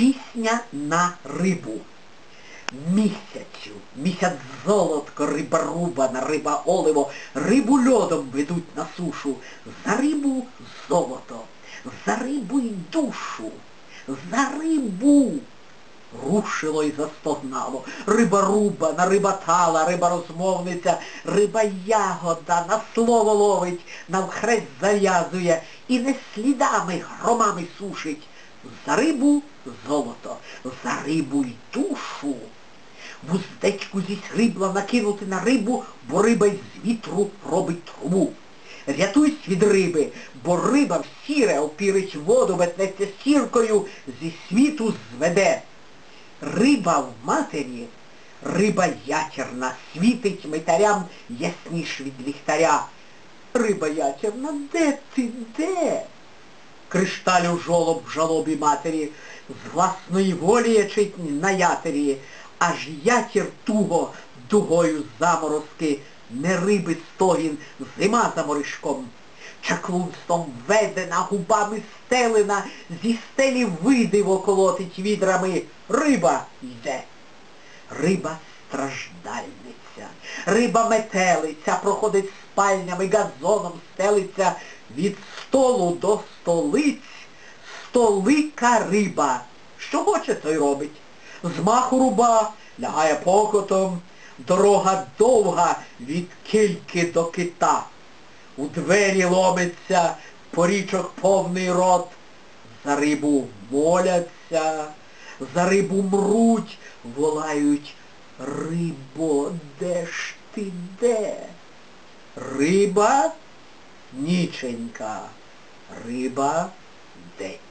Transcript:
Пісня на рибу. Місяцю, місяць золотко, риба рубана, риба оливо, рибу льодом ведуть на сушу. За рибу золото, за рибу й душу, за рибу. Рушило й застогнало. Риба рубана, риба тала, риба розмовниця, риба ягода, на слово ловить, навхрест зав'язує і не слідами громами сушить. За рибу золото, за рибу й душу. Вуздечку зі срібла накинути на рибу, бо риба й з вітру робить трубу. Рятуйсь від риби, бо риба в сіре опірить воду, метнеться сіркою, зі світу зведе. Риба в матері, риба ятірна, світить митарям ясніш від ліхтаря. Риба ятірна, де ти, де? Кришталю жолоб в жалобі матері, з власної волі ячить на ятері, аж ятір туго дугою заморозки, не риби стогін, зима за моришком. Чаклунством ведена, губами стелена, зі стелі видиво колотить відрами. Риба йде. Риба страждальниця, риба метелиця, проходить спальнями, газоном стелиться від столу до столиць, столика риба. Що хоче, той робить. З маху руба, лягає покотом, дорога довга від кільки до кита. У двері ломиться, порічок повний рот. За рибу моляться, за рибу мруть, волають Рибо, де ж ти де? Риба ніченька, риба день.